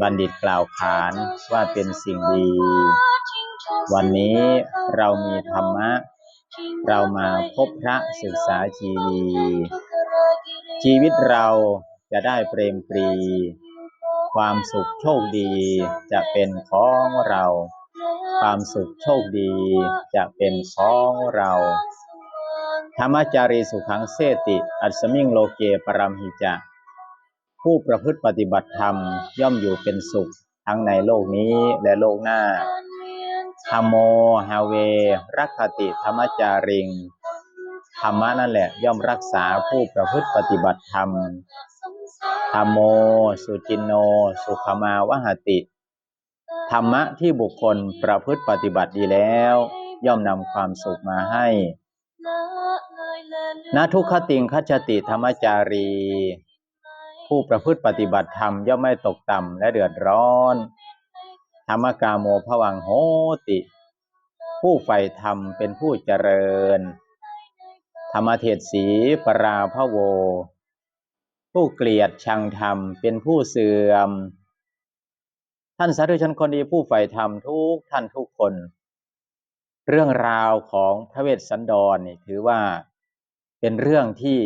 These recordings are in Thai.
บัณฑิตกล่าวขานว่าเป็นสิ่งดี วันนี้เรามีธรรมะ เรามาพบพระศึกษาชีวีชีวิตเราจะได้เปรมปรี ความสุขโชคดีจะเป็นของเรา ความสุขโชคดีจะเป็นของเรา ธรรมจารีสุขังเสติ อัสมิงโลเกปรัมหิจะ ผู้ประพฤติปฏิบัติธรรมย่อมอยู่เป็นสุข ทั้งในโลกนี้และโลกหน้าธรรมโมฮาเว รักขติธรรมจาริง ธรรมะนั่นแหละย่อมรักษาผู้ประพฤติปฏิบัติธรรม ธรรมโม สุจินโน สุขมาวหติ ธรรมะที่บุคคลประพฤติปฏิบัติดีแล้ว ย่อมนำความสุขมาให้นาทุกขติงคัจติธรรมจารี ผู้ประพฤติปฏิบัติธรรมย่อมไม่ตกต่ำและเดือดร้อน ธรรมกาโมภวังโหติ ผู้ใฝ่ธรรมเป็นผู้เจริญ ธรรมเทศสีปราพะโว ผู้เกลียดชังธรรมเป็นผู้เสื่อม ท่านสาธุชนคนดีผู้ใฝ่ธรรมทุกท่านทุกคน เรื่องราวของพระเวสสันดรนี่ถือว่าเป็นเรื่องที่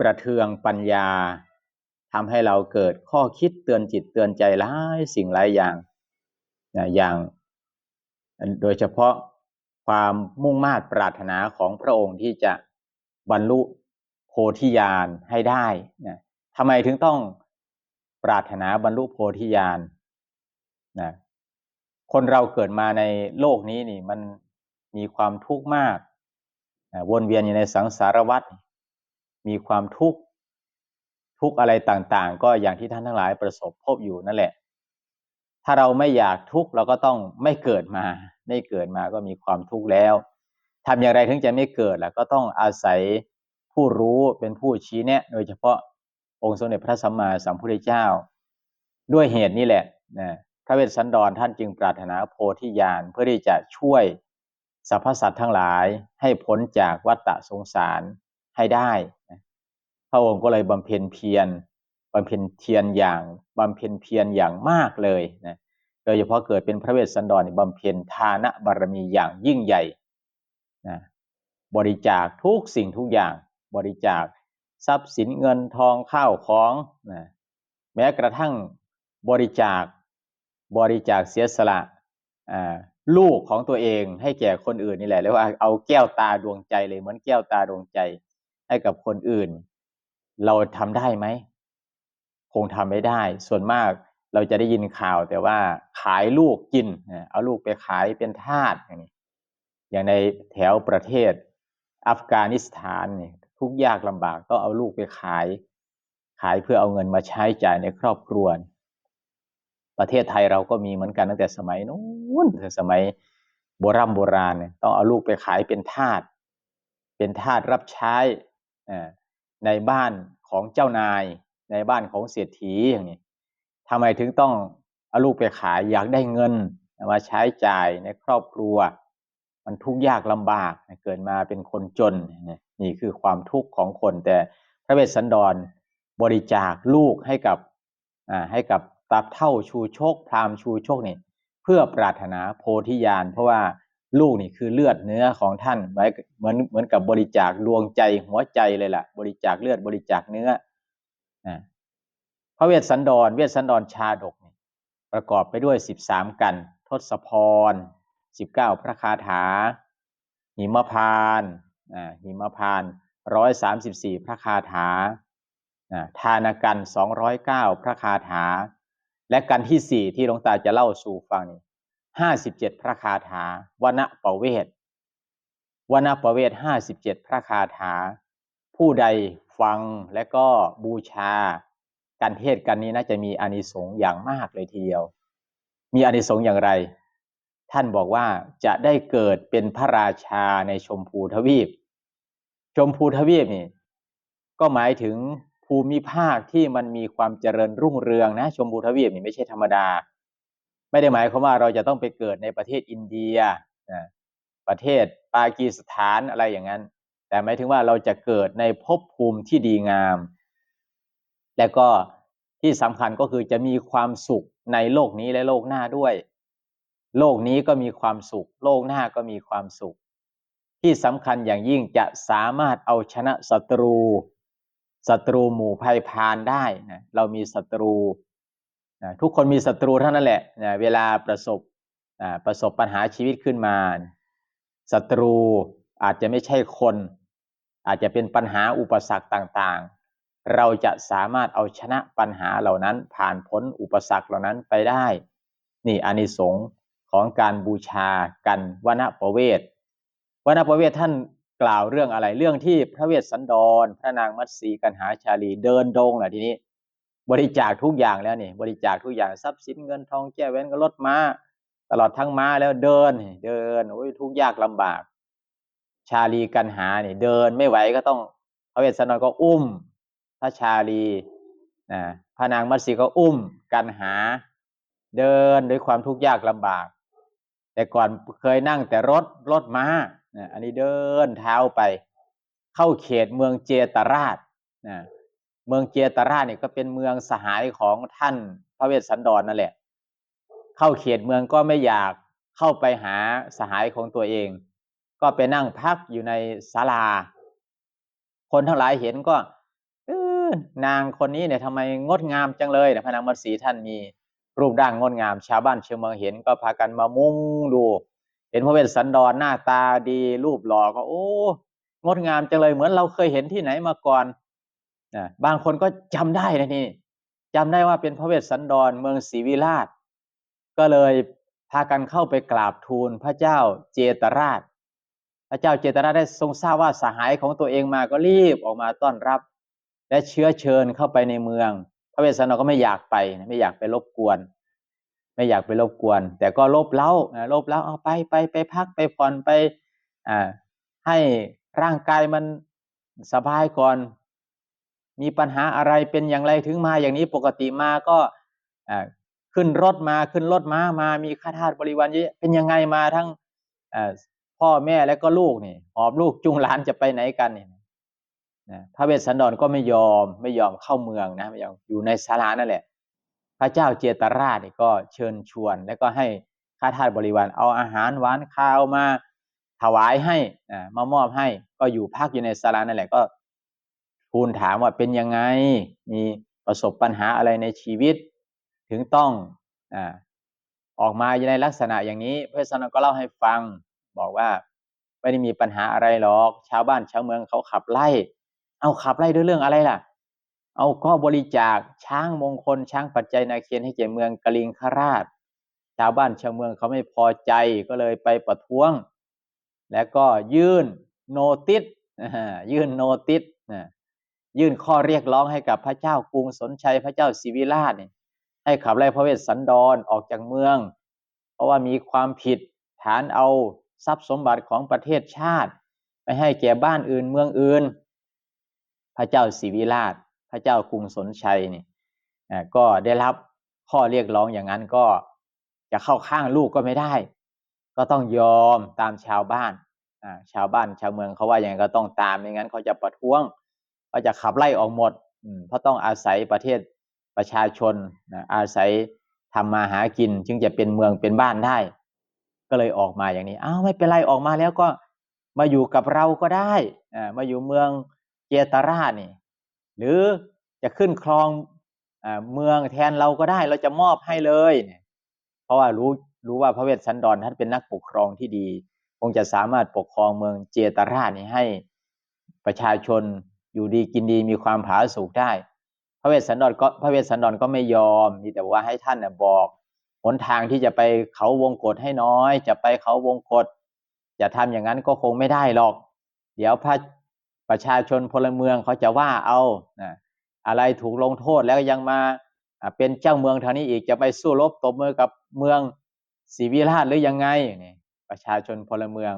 ประเทืองปัญญา ทำให้เราเกิดข้อคิดเตือนจิตเตือนใจหลายสิ่งหลายอย่างนะอย่าง โดยเฉพาะความมุ่งมา่ปรารถนาของพระองค์ที่จะบรรลุโพธิญาณให้ได้นะทำไมถึงต้องปรารถนาบรรลุโพธิญาณนะคนเราเกิดมาในโลกนี้นี่มันมีความทุกข์มากนะวนเวียนอยู่ในสังสารวัฏมีความทุกข์ ทุกอะไรต่างๆ ก็อย่างที่ท่านทั้งหลายประสบพบอยู่นั่นแหละ ถ้าเราไม่อยากทุกข์เราก็ต้องไม่เกิดมา ไม่เกิดมาก็มีความทุกข์แล้วทำอย่างไรถึงจะไม่เกิดล่ะก็ต้องอาศัยผู้รู้เป็นผู้ชี้แนะ โดยเฉพาะองค์สมเด็จพระสัมมาสัมพุทธเจ้า ด้วยเหตุนี้แหละนะพระเวสสันดรท่านจึงปรารถนาโพธิญาณเพื่อที่จะช่วยสรรพสัตว์ทั้งหลายให้พ้นจากวัฏฏะสงสารให้ได้ พระองค์ก็เลยบำเพ็ญเพียรบำเพ็ญเพียรอย่างบำเพ็ญเพียรอย่างมากเลยนะโดยเฉพาะเกิดเป็นพระเวสสันดรบำเพ็ญทานบารมีอย่างยิ่งใหญ่นะบริจาคทุกสิ่งทุกอย่างบริจาคทรัพย์สินเงินทองข้าวของนะแม้กระทั่งบริจาคบริจาคเสียสละลูกของตัวเองให้แก่คนอื่นนี่แหละเรียกว่าเอาแก้วตาดวงใจเลยเหมือนแก้วตาดวงใจให้กับคนอื่น เราทำได้ไหม คงทำไม่ได้ ส่วนมากเราจะได้ยินข่าวแต่ว่าขายลูกกิน เอาลูกไปขายเป็นทาสอย่างนี้อย่างในแถวประเทศอัฟกานิสถานเนี่ยทุกยากลำบากก็เอาลูกไปขาย ขายเพื่อเอาเงินมาใช้จ่ายในครอบครัว ประเทศไทยเราก็มีเหมือนกันตั้งแต่สมัยนู้นสมัยโบรโบราณเนี่ยต้องเอาลูกไปขายเป็นทาสเป็นทาสรับใช้ ในบ้านของเจ้านาย ในบ้านของเศรษฐีอย่างนี้ทำไมถึงต้องเอาลูกไปขายอยากได้เงินมาใช้จ่ายในครอบครัว มันทุกข์ยากลำบากเกิดมาเป็นคนจนนี่คือความทุกข์ของคน แต่พระเวสสันดรบริจาคลูกให้กับให้กับตับเท่าชูโชคพรามชูโชคนี่เพื่อปรารถนาโพธิญาณเพราะว่า ลูกนี่คือเลือดเนื้อของท่านเหมือนเหมือนกับบริจาคดวงใจหัวใจเลยล่ะ บริจาคเลือดบริจาคเนื้อพระเวสสันดร เวสสันดรชาดกประกอบไปด้วยสิบสามกัน ทศพรสิบเก้าพระคาถา หิมพานหิมพานร้อยสามสิบสี่พระคาถาทานกันสองร้อยเก้าพระคาถา และกันที่สี่ที่หลวงตาจะเล่าสู่ฟังนี่ ห้าสิบเจ็ดพระคาถาวณปเวทวณปเวทห้าสิบเจ็ดพระคาถา ผู้ใดฟังและก็บูชา การเทศกันนี้น่าจะมีอานิสงส์อย่างมากเลยทีเดียว มีอานิสงส์อย่างไร ท่านบอกว่าจะได้เกิดเป็นพระราชาในชมพูทวีป ชมพูทวีปนี่ก็หมายถึงภูมิภาคที่มันมีความเจริญรุ่งเรืองนะ ชมพูทวีปนี่ไม่ใช่ธรรมดา ไม่ได้หมายความว่าเราจะต้องไปเกิดในประเทศอินเดียนะประเทศปากีสถานอะไรอย่างนั้น แต่หมายถึงว่าเราจะเกิดในภพภูมิที่ดีงาม และก็ที่สำคัญก็คือจะมีความสุขในโลกนี้และโลกหน้าด้วย โลกนี้ก็มีความสุข โลกหน้าก็มีความสุข ที่สำคัญอย่างยิ่งจะสามารถเอาชนะศัตรูศัตรูหมู่ภัยพานได้นะเรามีศัตรู นะทุกคนมีศัตรูเท่านั้นแหละนะเวลาประสบนะประสบปัญหาชีวิตขึ้นมาศัตรูอาจจะไม่ใช่คน อาจจะเป็นปัญหาอุปสรรคต่างๆ เราจะสามารถเอาชนะปัญหาเหล่านั้นผ่านพ้นอุปสรรคเหล่านั้นไปได้ นี่อานิสงส์ของการบูชากันวนประเวทวนประเวทท่านกล่าวเรื่องอะไรเรื่องที่พระเวสสันดร พระนางมัตสีกันหาชาลีเดินดงแหละทีนี้ บริจาคทุกอย่างแล้วนี่ บริจาคทุกอย่างทรัพย์สินเงินทองแก้แว้นก็รถม้า ตลอดทั้งม้าแล้วเดินเดินโอ้ยทุกยากลำบาก ชาลีกันหาเนี่ยเดินไม่ไหวก็ต้องพระเวสสันดรก็อุ้มพระชาลีนะพระนางมัตสีก็อุ้มกันหา เดินด้วยความทุกข์ยากลำบาก แต่ก่อนเคยนั่งแต่รถรถม้านะอันนี้เดินเท้าไป เข้าเขตเมืองเจตราชนะ เมืองเจตราชเนี่ยก็เป็นเมืองสหายของท่านพระเวสสันดรนนั่นแหละ เข้าเขตเมืองก็ไม่อยากเข้าไปหาสหายของตัวเอง ก็ไปนั่งพักอยู่ในศาลา คนทั้งหลายเห็นก็อนางคนนี้เนี่ยทำไมงดงามจังเลยนะพระนางมัตสีท่านมีรูปร่างงดงาม ชาวบ้านเชาวเมืองเห็นก็พากันมามุงดู เห็นพระเวสสันดรหน้าตาดีรูปหล่อก็ โอ้ งดงามจังเลยเหมือนเราเคยเห็นที่ไหนมาก่อน นะบางคนก็จำได้นะนี่จำได้ว่าเป็นพระเวสสันดรเมืองศรีวิราช ก็เลยพากันเข้าไปกราบทูลพระเจ้าเจตราช พระเจ้าเจตราชได้ทรงทราบว่าสหายของตัวเองมาก็รีบออกมาต้อนรับ และเชื้อเชิญเข้าไปในเมือง พระเวสสันดรก็ไม่อยากไปไม่อยากไปรบกวน ไม่อยากไปรบกวน แต่ก็ลบเล้าลบเล้าเอาไปไปไปพักไปผ่อนไปอ่าให้ร่างกายมันสบายก่อน มีปัญหาอะไรเป็นอย่างไรถึงมาอย่างนี้ปกติมาก็ขึ้นรถมาขึ้นรถม้ามามีข้าทาสบริวารเยอะเป็นยังไงมาทั้งพ่อแม่และก็ลูกนี่หอบลูกจุงหลานจะไปไหนกันนี่นะพระเวสสันดรก็ไม่ยอมไม่ยอมเข้าเมืองนะไม่ยอมอยู่ในศาลานั่นแหละ พระเจ้าเจตราชก็เชิญชวน แล้วก็ให้ข้าทาสบริวารเอาอาหารหวานข้าวมาถวายให้มามอบให้ก็อยู่พักอยู่ในศาลานั่นแหละก็ ทูลถามว่าเป็นยังไง มีประสบปัญหาอะไรในชีวิต ถึงต้องอออกมาในลักษณะอย่างนี้ พระสนก็เล่าให้ฟัง บอกว่าไม่ได้มีปัญหาอะไรหรอก ชาวบ้านชาวเมืองเขาขับไล่ เอาขับไล่ด้วยเรื่องอะไรล่ะ เอาก็บริจาคช้างมงคลช้างปัจจัยนาเคียนให้แก่เมืองกลิงคราช ชาวบ้านชาวเมืองเขาไม่พอใจก็เลยไปประท้วง แล้วก็ยื่นโนติสยื่นโนติส ยื่นข้อเรียกร้องให้กับพระเจ้ากรุงสนชัยพระเจ้าศิวิราชเนี่ยให้ขับไล่พระเวสสันดรออกจากเมือง เพราะว่ามีความผิดฐานเอาทรัพย์สมบัติของประเทศชาติ ไปให้แก่บ้านอื่นเมืองอื่น พระเจ้าศิวิราช พระเจ้ากรุงสนชัยนี่ก็ได้รับข้อเรียกร้องอย่างนั้นก็จะเข้าข้างลูกก็ไม่ได้ ก็ต้องยอมตามชาวบ้านชาวบ้านชาวเมืองเขาว่าอย่างไรก็ต้องตามไม่งั้นเขาจะประท้วง ก็จะขับไล่ออกหมดเพราะต้องอาศัยประเทศประชาชนอาศัยทำมาหากิน จึงจะเป็นเมืองเป็นบ้านได้ ก็เลยออกมาอย่างนี้อ้าวไม่เป็นไรออกมาแล้วก็มาอยู่กับเราก็ได้มาอยู่เมืองเจตราชนี่ หรือจะขึ้นครองเมืองแทนเราก็ได้เราจะมอบให้เลย เพราะว่ารู้รู้ว่าพระเวสสันดรท่านเป็นนักปกครองที่ดี คงจะสามารถปกครองเมืองเจตราชนี้ให้ประชาชน อยู่ดีกินดีมีความผาสุกได้ พระเวสสันดรก็พระเวสสันดรก็ไม่ยอมมีแต่ว่าให้ท่านน่บอกหนทางที่จะไปเขาวงกฏให้น้อย จะไปเขาวงกฏจะทำอย่างนั้นก็คงไม่ได้หรอก เดี๋ยวพระประชาชนพลเมืองเขาจะว่าเอานะอะไรถูกลงโทษแล้วยังมาเป็นเจ้าเมืองทานี้อีกจะไปสู้รบตบมือกับเมืองศรีวิราชหรือยังไงนี่ประชาชนพลเมือง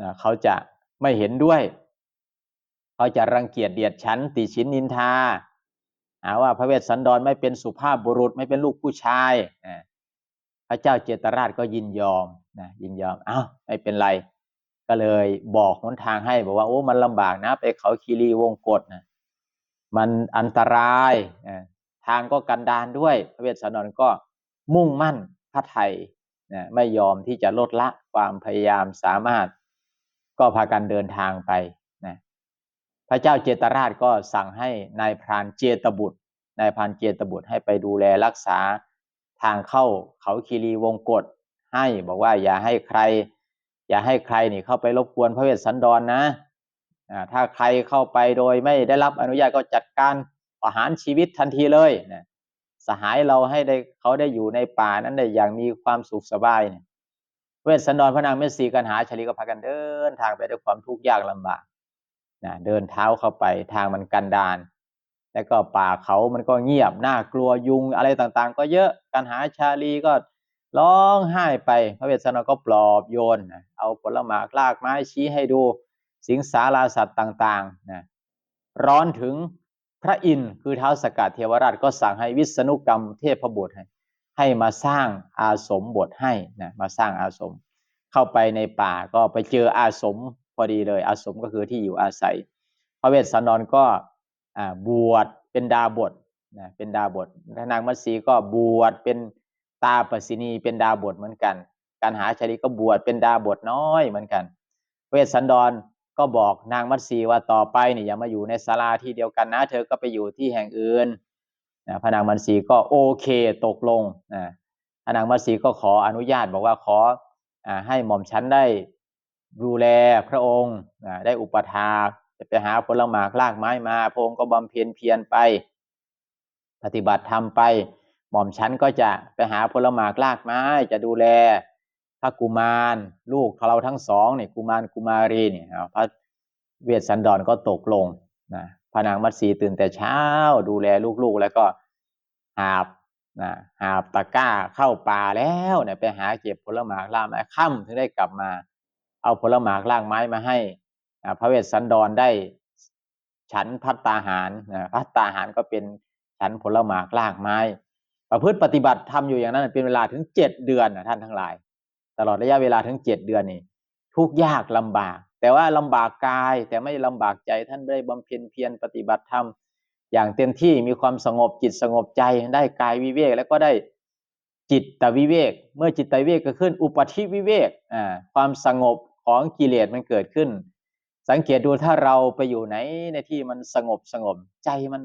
นะเขาจะไม่เห็นด้วย เขาจะรังเกียจเดียดฉันติชินนินทาหาว่าพระเวสสันดรไม่เป็นสุภาพบุรุษไม่เป็นลูกผู้ชายพระเจ้าเจตราชก็ยินยอมนะยินยอมอ้าวไม่เป็นไร ก็เลยบอกหนทางให้บอกว่าโอ้มันลำบากนะไปเขาคีรีวงกฏนะมันอันตรายทางก็กันดานด้วย พระเวสสันดรก็มุ่งมั่นพระไทยนะไม่ยอมที่จะลดละความพยายามสามารถ ก็พากันเดินทางไป พระเจ้าเจตราชก็สั่งให้นายพรานเจตบุตร นายพรานเจตบุตรให้ไปดูแลรักษาทางเข้าเขาคีรีวงกฏให้บอกว่าอย่าให้ใคร อย่าให้ใครนี่เข้าไปรบกวนพระเวสสันดรนนะถ้าใครเข้าไปโดยไม่ได้รับอนุญาตก็จัดการประหารชีวิตทันทีเลยนะสหายเราให้ได้เขาได้อยู่ในป่านั้นได้อย่างมีความสุขสบายเนี่ยเวสสันดรพระนางเมสีกันหาชลีก็พากันเดินทางไปด้วยความทุกข์ยากลำบาก นะเดินเท้าเข้าไปทางมันกันดานแล้วก็ป่าเขามันก็เงียบน่ากลัวยุงอะไรต่างๆ ก็เยอะกันหาชาลีก็ร้องไห้ไปพระเวสสันดรก็ปลอบโยนนะเอาผลหมากลากไม้ชี้ให้ดูสิงสาราสัตว์ต่างๆนะร้อนถึงพระอินทร์คือเท้าสกัดเทวราชก็สั่งให้วิษณุกรรมเทพบุตรให้ให้มาสร้างอาสมบทให้นะมาสร้างอาสม เข้าไปในป่าก็ไปเจออาสม พอดีเลย อาสมก็คือที่อยู่อาศัย พระเวสสันดรก็บวชเป็นดาบทนะเป็นดาบทนางมัตสีก็บวชเป็นตาปสินีเป็นดาบทเหมือนกัน การหาชาลีก็บวชเป็นดาบทน้อยเหมือนกัน เวสสันดรก็บอกนางมัตสีว่าต่อไปเนี่ยอย่ามาอยู่ในศาลาที่เดียวกันนะ เธอก็ไปอยู่ที่แห่งอื่นนะพระนางมัตสีก็โอเคตกลงนะพระนางมัตสีก็ขออนุญาตบอกว่าขออให้หม่อมฉันได้ ดูแลพระองค์ได้อุปถาจะไปหาผลหมากลากไม้มาพระองค์ก็บำเพ็ญเพียรไป ปฏิบัติธรรมไป หม่อมฉันก็จะไปหาผลหมากลากไม้จะดูแลพระกุมารลูกเราทั้งสองเนี่ยกุมารกุมารีเนี่ยพระเวสสันดรก็ตกลงนะพระนางมัตสีตื่นแต่เช้า ดูแลลูกๆ แล้วก็หาบนะหาบตะกร้าเข้าป่าแล้วเนี่ยไปหาเก็บผลหมากล่าไม้ค่ำถึงได้กลับมา เอาผลหมากล่างไม้มาให้พระเวสสันดรได้ฉันพัตตาหารนพัตตาหารก็เป็นฉันผลหมากล่างไม้ ประพฤติปฏิบัติทำอยู่อย่างนั้นเป็นเวลาถึงเจ็ดเดือนนะท่านทั้งหลาย ตลอดระยะเวลาถึงเจ็ดเดือนนี่ทุกยากลำบาก แต่ว่าลำบากกายแต่ไม่ลำบากใจท่านได้บำเพ็ญเพียรปฏิบัติธรรมอย่างเต็มที่มีความสงบจิตสงบใจได้กายวิเวกแล้วก็ได้จิตตวิเวก เมื่อจิตตวิเวกก็ขึ้นอุปธิวิเวกอ่าความสงบ ของกิเลสมันเกิดขึ้น สังเกตดูถ้าเราไปอยู่ไหนในที่มันสงบสงบใจมัน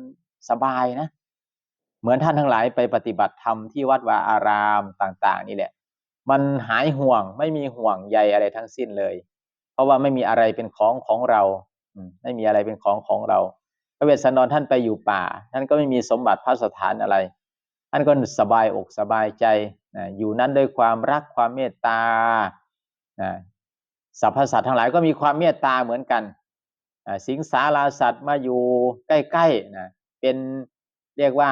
สบายนะ เหมือนท่านทั้งหลายไปปฏิบัติธรรมที่วัดวาอารามต่างๆ นี่แหละ มันหายห่วงไม่มีห่วงใยอะไรทั้งสิ้นเลย เพราะว่าไม่มีอะไรเป็นของของเราไม่มีอะไรเป็นของของเรา พระเวสสันดรท่านไปอยู่ป่า ท่านก็ไม่มีสมบัติพระสถานอะไร ท่านก็สบายอกสบายใจ อยู่นั้นด้วยความรักความเมตตา สรรพสัตว์ทั้งหลายก็มีความเมตตาเหมือนกันสิงสาราสัตว์มาอยู่ใกล้ๆนะเป็นเรียกว่า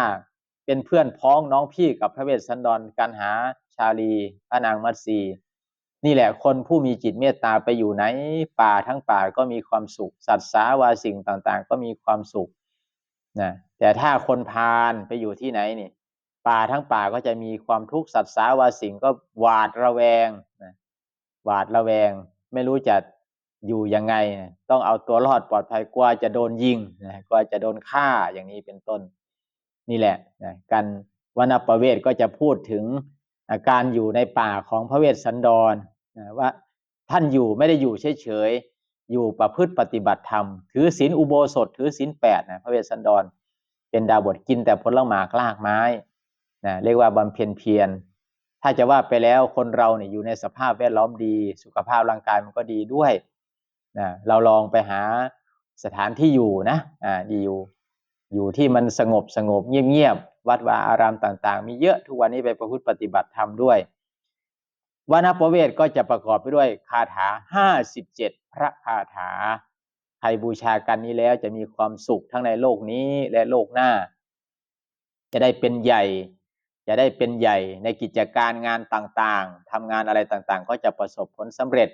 เป็นเพื่อนพ้องน้องพี่กับพระเวสสันดรการหาชาลีพระนางมัตสีนี่แหละคนผู้มีจิตเมตตาไปอยู่ไหนป่าทั้งป่าก็มีความสุข สัตว์สาวาสิ่งต่างๆ ก็มีความสุขนะแต่ถ้าคนพาลไปอยู่ที่ไหนนี่ป่าทั้งป่าก็จะมีความทุกข์สัตว์สาวาสิ่งก็หวาดระแวงนะหวาดระแวง ไม่รู้จะอยู่ยังไง ต้องเอาตัวรอดปลอดภัยกว่าจะโดนยิงนะกว่าจะโดนฆ่าอย่างนี้เป็นต้น นี่แหละนะกันวนประเวศก็จะพูดถึงการอยู่ในป่าของพระเวสสันดรว่าท่านอยู่ไม่ได้อยู่เฉยๆอยู่ประพฤติปฏิบัติธรรม ถือศีลอุโบสถ ถือศีลแปดนะพระเวสสันดร เป็นดาวบทกินแต่ผลละหมากลากไม้นะเรียกว่าบำเพ็ญเพียร ถ้าจะว่าไปแล้วคนเราเนี่ยอยู่ในสภาพแวดล้อมดี สุขภาพร่างกายมันก็ดีด้วยนะเราลองไปหาสถานที่อยู่นะอ่าดีอยู่อยู่ที่มันสงบสงบเงียบๆวัดวาอารามต่าง ๆ มีเยอะทุกวันนี้ไปประพฤติปฏิบัติธรรมด้วยวานาประเวทก็จะประกอบไปด้วยคาถาห้าสิบเจ็ดพระคาถาใครบูชากันนี้แล้วจะมีความสุขทั้งในโลกนี้และโลกหน้า จะได้เป็นใหญ่ จะได้เป็นใหญ่ในกิจการงานต่างๆทำงานอะไรต่างๆ ก็จะประสบผลสำเร็จ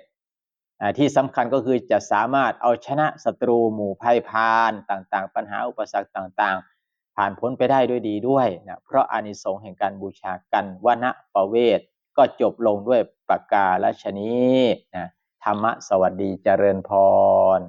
อ่าที่สำคัญก็คือจะสามารถเอาชนะศัตรูหมู่ภัยพานต่างๆ ปัญหาอุปสรรคต่างๆ ผ่านพ้นไปได้ด้วยดีด้วยนะเพราะอานิสงส์แห่งการบูชากันวณประเวทก็จบลงด้วยประกาศชนีนะธรรมะสวัสดีเจริญพร